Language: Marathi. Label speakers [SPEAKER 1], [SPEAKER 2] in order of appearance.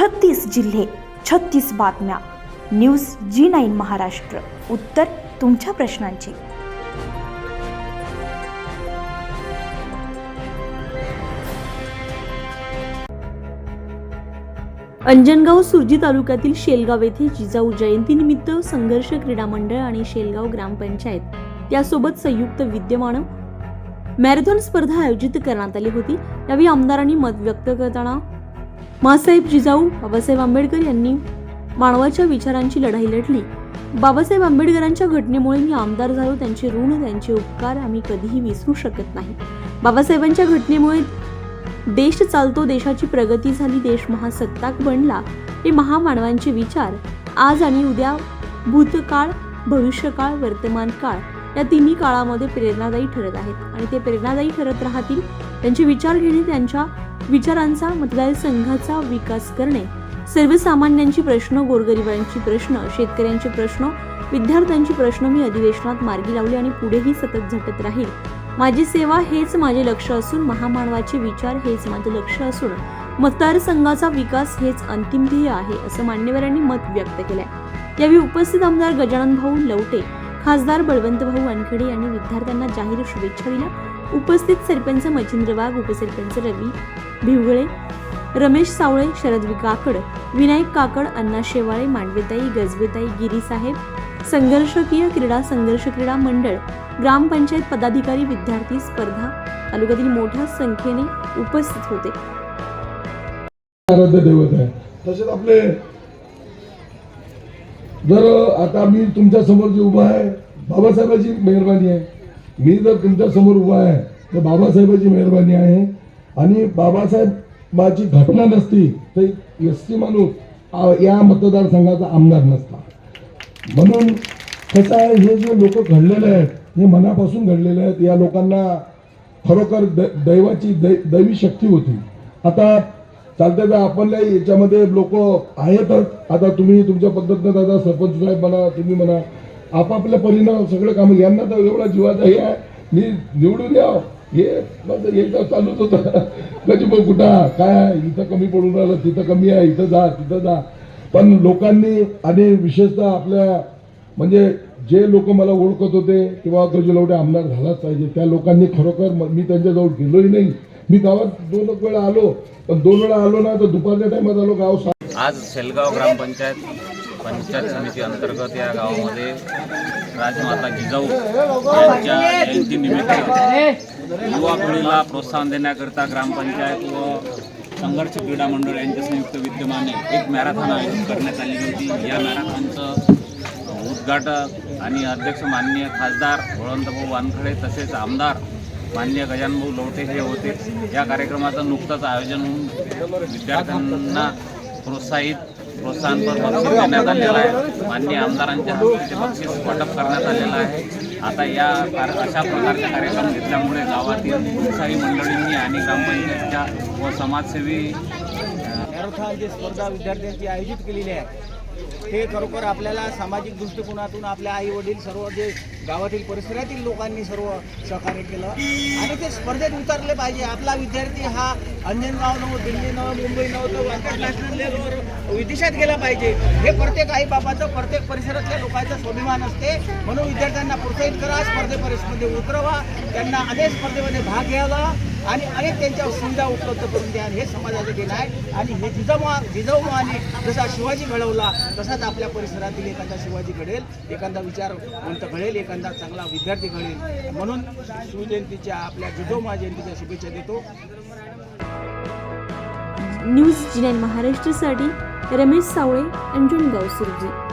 [SPEAKER 1] छत्तीस जिल्हे छत्तीस बातम्या. News Zee nine Maharashtra. उत्तर तुमच्या प्रश्नांची. अंजनगाव सुरजी तालुक्यातील शेलगाव येथे जिजाऊ जयंतीनिमित्त संघर्ष क्रीडा मंडळ आणि शेलगाव ग्रामपंचायत यासोबत संयुक्त विद्यमान मॅरेथॉन स्पर्धा आयोजित करण्यात आली होती. यावेळी आमदारांनी मत व्यक्त करताना मासाहेब जिजाऊ बाबासाहेब आंबेडकर यांनी मानवाच्या विचारांची लढाई लढली. बाबासाहेब आंबेडकरांच्या घटनेमुळे मी आमदार झालो. त्यांचे ऋण त्यांचे उपकार आम्ही कधीही विसरू शकत नाही. बाबासाहेबांच्या घटनेमुळे देश चालतो देशाची प्रगती झाली देश महासत्ताक बनला. हे महामानवांचे विचार आज आणि उद्या भूतकाळ भविष्यकाळ वर्तमान काळ या तिन्ही काळामध्ये प्रेरणादायी ठरत आहेत. आणि ते प्रेरणादायी ठरत राहतील त्यांचे विचार घेणे त्यांच्या विचारांचा मतदारसंघाचा विकास करणे. सर्वसामान्यांची प्रश्न गोरगरिबांची प्रश्न शेतकऱ्यांचे प्रश्न विद्यार्थ्यांची प्रश्न मी अधिवेशनात मार्गी लावले आणि पुढेही सतत झटत राहील. माझी सेवा हेच माझे लक्ष असून महामानवाचे विचार हेच माझे लक्ष असून मतदारसंघाचा विकास हेच अंतिम ध्येय आहे असं मान्यवरांनी मत व्यक्त केलंय. यावेळी उपस्थित आमदार गजानन भाऊ लवटे खासदार बळवंत भाऊ वानखेडे यांनी विद्यार्थ्यांना जाहीर शुभेच्छा दिल्या. उपस्थित सरपंच मच्छिंद्र वाघ उपसरपंच रवी भिवगळे रमेश सावळे शरद काकड विनायक काकड अण्णा शेवाळे मांडवेताई गजबेताई गिरीसाहेब संघर्षकीय क्रीडा संघर्ष क्रीडा मंडळ ग्रामपंचायत पदाधिकारी विद्यार्थी स्पर्धा तालुक्यातील मोठ्या संख्येने उपस्थित होते.
[SPEAKER 2] आराध्य दैवत आहे. तसेच आपले जर आता मी तुमच्यासमोर जे उभा आहे बाबासाहेबांची मेहरबानी आहे. मी जर तुमच्यासमोर उभा आहे तर बाबासाहेबाची मेहरबानी आहे. आणि बाबासाहेबाची घटना नसती तर एस टी माणूस या मतदारसंघाचा आमदार नसता. म्हणून कसं आहे हे जे लोक घडलेले आहेत हे मनापासून घडलेले आहेत या लोकांना खरोखर द दैवाची दै दैवी शक्ती होती. आता चालते तर आपल्या याच्यामध्ये लोक आहेतच आता तुम्ही तुमच्या पद्धतीनं दादा सरपंच साहेब म्हणा तुम्ही म्हणा आपापल्या परिणाम सगळं काम यांना तर एवढा जीवाचा हे आहे. मी निवडून याव. हे माझं एकदा चालूच होतं. कधी बघ कुठं काय इथं कमी पडून राहिलं तिथं कमी आहे इथं जा तिथं जा. पण लोकांनी आणि विशेषतः आपल्या म्हणजे जे लोक मला ओळखत होते किंवा गजलवडे आमदार झालाच पाहिजे त्या लोकांनी खरोखर मी त्यांच्याजवळ गेलोही नाही. मी गावात दोन एक वेळा आलो पण दोन वेळा आलो ना तर दुपारच्या टायमात आलो गाव
[SPEAKER 3] आज सेलगाव ग्रामपंचायत पंचायत समिती अंतर्गत या गावामध्ये राजमाता जिजाऊ यांच्या जयंतीनिमित्त युवा पिढीला प्रोत्साहन देण्याकरिता ग्रामपंचायत व संघर्ष क्रीडा मंडळ यांच्या संयुक्त विद्यमाने एक मॅरेथॉन आयोजित करण्यात आली होती. या मॅरेथॉनचं उद्घाटक आणि अध्यक्ष माननीय खासदार बळवंतभाऊ वानखडे तसेच आमदार माननीय गजानभाऊ लवटे हे होते. या कार्यक्रमाचं नुकतंच आयोजन होऊन विद्यार्थ्यांना प्रोत्साहित प्रोत्साहनपर बक्षीस देण्यात आलेलं आहे. माननीय आमदारांच्या हस्ते बक्षीस वाटप करण्यात आलेलं आहे. आता या कार अशा प्रकारचे कार्यक्रम घेतल्यामुळे गावातील उत्साही मंडळींनी आणि ग्रामपंचायतच्या व समाजसेवी
[SPEAKER 4] जी स्पर्धा विद्यार्थ्यांची आयोजित केलेली आहे हे खरोखर आपल्याला सामाजिक दृष्टिकोनातून आपल्या आई वडील सर्व जे गावातील परिसरातील लोकांनी सर्व सहकार्य केलं. आणि ते स्पर्धेत उतरले पाहिजे. आपला विद्यार्थी हा अंजनगाव नव्ह दिल्ली नव्ह मुंबई नव्ह तर आंतरनॅशनल लेवलवर विदेशात गेला पाहिजे. हे प्रत्येक आई बाबाचं प्रत्येक परिसरातल्या लोकांचा स्वाभिमान असते. म्हणून विद्यार्थ्यांना प्रोत्साहित करा स्पर्धे परीक्षेमध्ये उतरवा. त्यांना अनेक स्पर्धेमध्ये भाग घ्यावा. आणि अनेक त्यांच्या सुविधा उपलब्ध करून द्या. हे समाजाचं केलं आहे. आणि हे जिजाऊ जिजाऊमाने जसा शिवाजी घडवला तसाच आपल्या परिसरातील एखादा शिवाजी घडेल. एखादा विचारवंत घडेल. एखादा चांगला विद्यार्थी घडेल. म्हणून शिवजयंतीच्या आपल्या जिजाऊमा जयंतीच्या शुभेच्छा देतो.
[SPEAKER 1] न्यूज जी नाईन महाराष्ट्रासाठी रमेश सावळे अंजनगाव गावसुरजी.